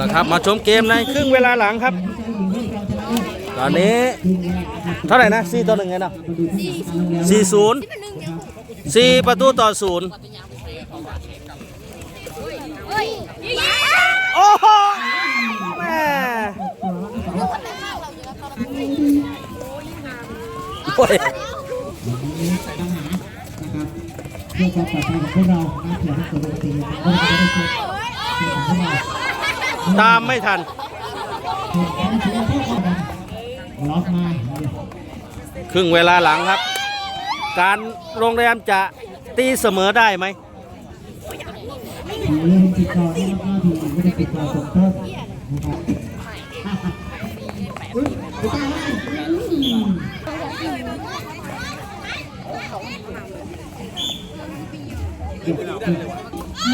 ละครับมาชมเกมในครึ่งเวลาหลังครับ ตอนนี้เท่าไหร่นะ4ต่อหนึ่งไงเนาะ4 0 4ประตูต่อศูนย์โอ้โหแม่โอ้ยเพื่อความปลอดภัยของพวกเราเผื่อถ้าเกิดอุบัติเหตุก็จะได้ช่วยช่วยของพวกเรา ตามไม่ทันถูกต้องถูกต้องล็อกมาครึ่งเวลาหลังครับ การโรงแรมจะตีเสมอได้ไหมถือเรื่องติดต่อนะครับหน้าที่ไม่ได้ติดต่อสมทบนะครับอุ้ยติดต่อได้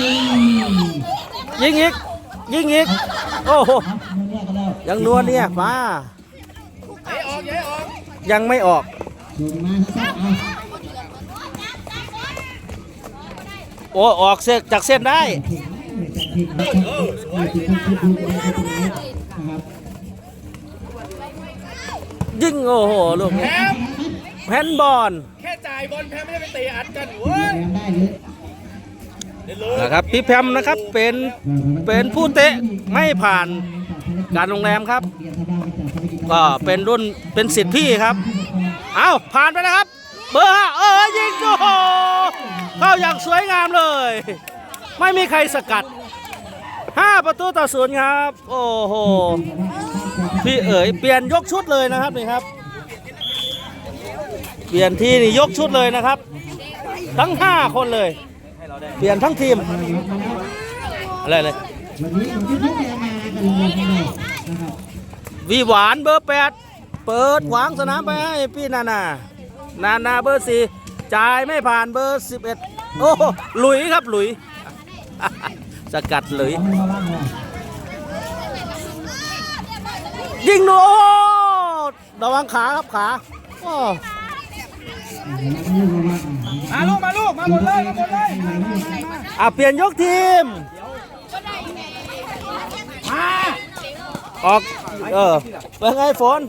อืมยิงอีก ยิงอีก โอ้โหครับมันแยกกันแล้วยังนัวเนี่ยฟ้ายังไม่ออกลงมาสักเอาโอ้ ออกเสกจากเส้นได้ถึงถึงนะครับถึงคิดดูนะครับตรงนี้นะครับยิงโอ้โห ลูกนี้แฮนด์บอล แค่จ่ายบอลแพ้ไม่ได้ไปเตะอัดกันแรเว้ยงได้เลย นะครับพี่แพมนะครับเป็นเป็นผู้เตะไม่ผ่านการโรงแรมครับ ก็เป็นรุ่นเป็นสิทธิ์พี่ครับ เอ้าผ่านไปแล้วครับ เบอร์ห้าเออยิงโอ้โหเข้าอย่างสวยงามเลย ไม่มีใครสกัด5ประตูต่อศูนย์ครับ โอ้โหพี่เอ๋ยเปลี่ยนยกชุดเลยนะครับนี่ครับ เปลี่ยนที่นี่ยกชุดเลยนะครับ ทั้ง5คนเลย เปลี่ยนทั้งทีมอะไรเลยวันนี้ผมที่พกแรงมากันเลยนะครับวีหวานเบอร์แปดเปิดขวางสนามไปให้พี่นานานานาเบอร์สี่จ่ายไม่ผ่านเบอร์สิบเอ็ดโอ้หลุยครับหลุย สกัดหลุยยยิงโนระวังขาครับขาโอ้ มาลูกมาลูกมาหมดเลยมาหมดเลยอะเปลี่ยนยกทีม มาออก เออเป็นไงฝน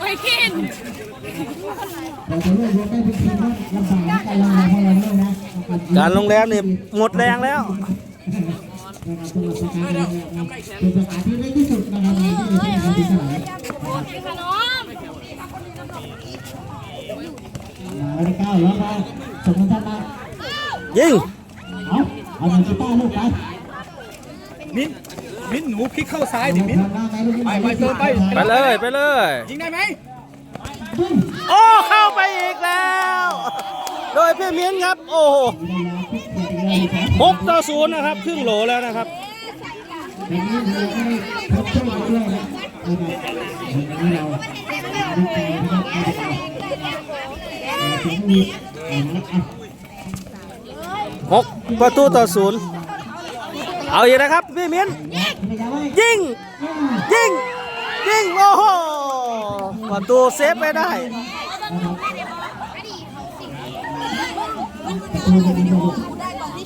ไว้กินเราจะรวบรวมได้เป็นทีมว่าลำบากในการลงมาของเราด้วยนะการโรงแรมนี่หมดแรงแล้ว นะครับสำหรับประการนี้นะครับเป็นสถานที่เล็กที่สุดนะครับในที่ที่เราที่สลายขนมวันที่เก้าแล้วก็ส่งท่านมายิงเอาเอาหนังกีตาร์ลูกไปมิ้นมิ้นหนูพลิกเข้าซ้ายดิมิ้นไปไปเติมไปไปเลยไปเลยยิงได้ไหมโอ้เข้าไปอีกแล้ว โดยพี่มิ้นครับ โอ้โหกต่อศูนย์นะครับ ครึ่งโหลแล้วนะครับวันนี้เราได้พบเจ้าด้วยนะวันนี้เราดีใจนะครับถึงมีนะครับหกประตูต่อศูนย์เอาอีกนะครับพี่มิ้นยิงยิงยิงโอ้โหประตูเซฟไม่ได้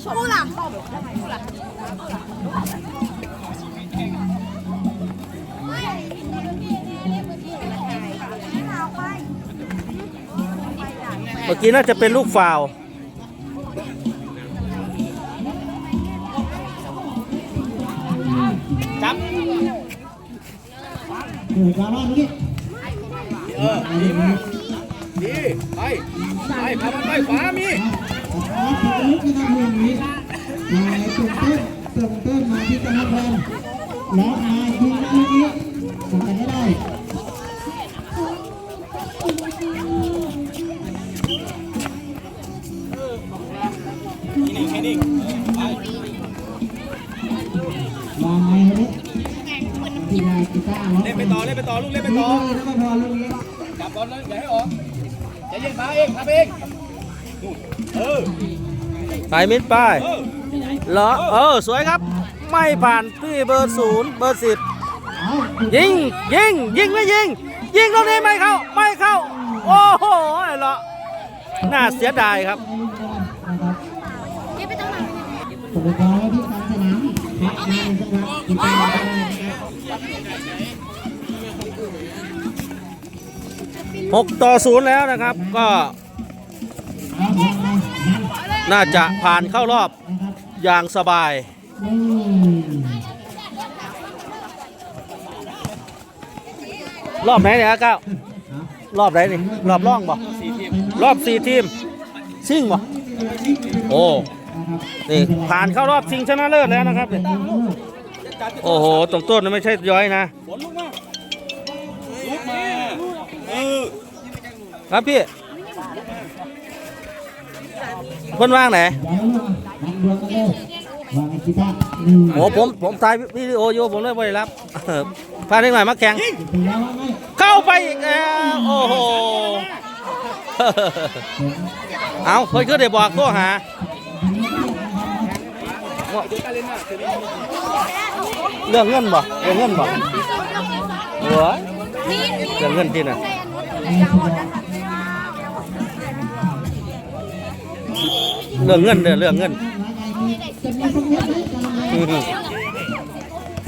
ผู้หลังเมื่อกี้น่าจะเป็นลูกฟาวล์จับเกิดมาบ้านนี้เออดีมากดีไปไปพามันไปขวามี ขอขอบคุณนะครับเรื่องนี้มาส่งต้นส่งต้นมาที่จังหวัดแพร่แล้วมายิงลูกนี้ส่งกันให้ได้ทีนี้วางไงวันนี้ที่นายกีตาร์เล่นไปต่อเล่นไปต่อลูกเล่นไปต่อลูกนี้จับบอลเลยอย่าให้ออกใจเย็นพาเองพาเองนู่นเออ ไปมิ้นไปเออเหรอเออสวยครับ ไม่ผ่านพี่เบอร์ศูนย์เบอร์สิบยิงยิงยิงไม่ยิง ยิงตรงนี้ไม่เข้าไม่เข้า โอ้โหไอ้เหรอน่าเสียดายครับเนะครับนี่ไม่ต้องมาอุปกรณ์ที่กางสนามพักมาในจังหกีฬาได้นะครับ6ต่อ0แล้วนะครับ ก็ น่าจะผ่านเข้ารอบอย่างสบาย รอบไหนเนี่ยครับก้าวรอบไหนนี่รอบร่องบ่รอบสี่ทีมซิ่งบ่โอ้นี่ผ่านเข้ารอบชิงชนะเลิศแล้วนะครับโอ้โหตรงต้นนไม่ใช่ย้อยนะครับพี่ เพิ่นว่างไหนอย่าให้ลงดันดวงกันเร็ววางกีตาร์หนึ่งโอ้ผมผมถ่ายวิดีโออยู่ผมเลยไม่ได้รับเออพาเด็กหน่อยมาแข่งถึงแล้วว่าไงเข้าไปอีกแล้วโอ้โหเอาเพิ่นคือได้บอกตัวหาเรื่องเงินบ่เรื่องเงินบ่เหรอนี่นี่เรื่องเงินที่น่ะ เรื่องเงินเด้อเรื่องเงินจะมีสักนิดไหลือหือ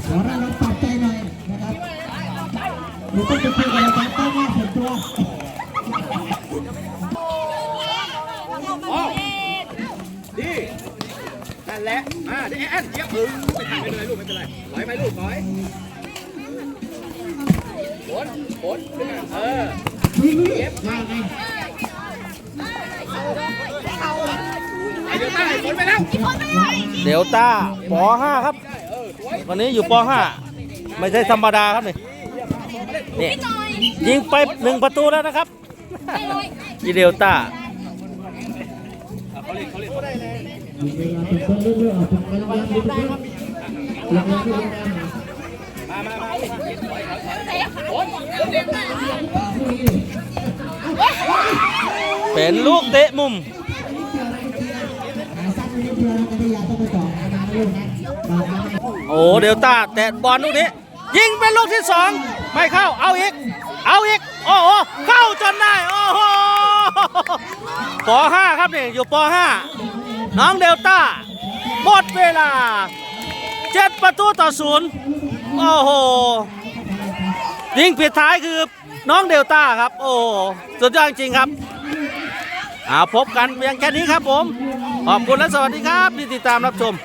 ขอเราปรับใจหน่อยนะครับหรือต้องไปคุยกับอาจารย์ต้นว่าส่วนตัวดีนั่นแหละอ่าเดี๋ยวแอนเยี่ยมเออไม่เป็นไรลูกไม่เป็นไรถอยไหมลูกถอยฝนฝนขึ้นเออเก็บมาไงไอ เดวต้ฝนไปแล้วเดลต้าป .5 ครับ วันนี้อยู่ป .5 ไม่ใช่ธรรมดาครับนี่นี่ยิงไปหนึ่งประตูแล้วนะครับอีเดลต้ามีเวตาเป็นลูกเตะมุม โอ้เดลต้าแตะบอลลูกนี้ ยิงเป็นลูกที่สองไม่เข้าเอาอีก เอาอีก โอ้โหเข้าจนได้ โอ้โหป .5 ครับนี่อยู่ป .5 น้องเดลต้าหมดเวลาเจ็ดประตูต่อศูนย์โอ้โหยิงปิดท้ายคือน้องเดลต้าครับ โอ้สุดยอดจริงครับเอาพบกันเพียงแค่นี้ครับผม ขอบคุณและสวัสดีครับที่ติดตามรับชม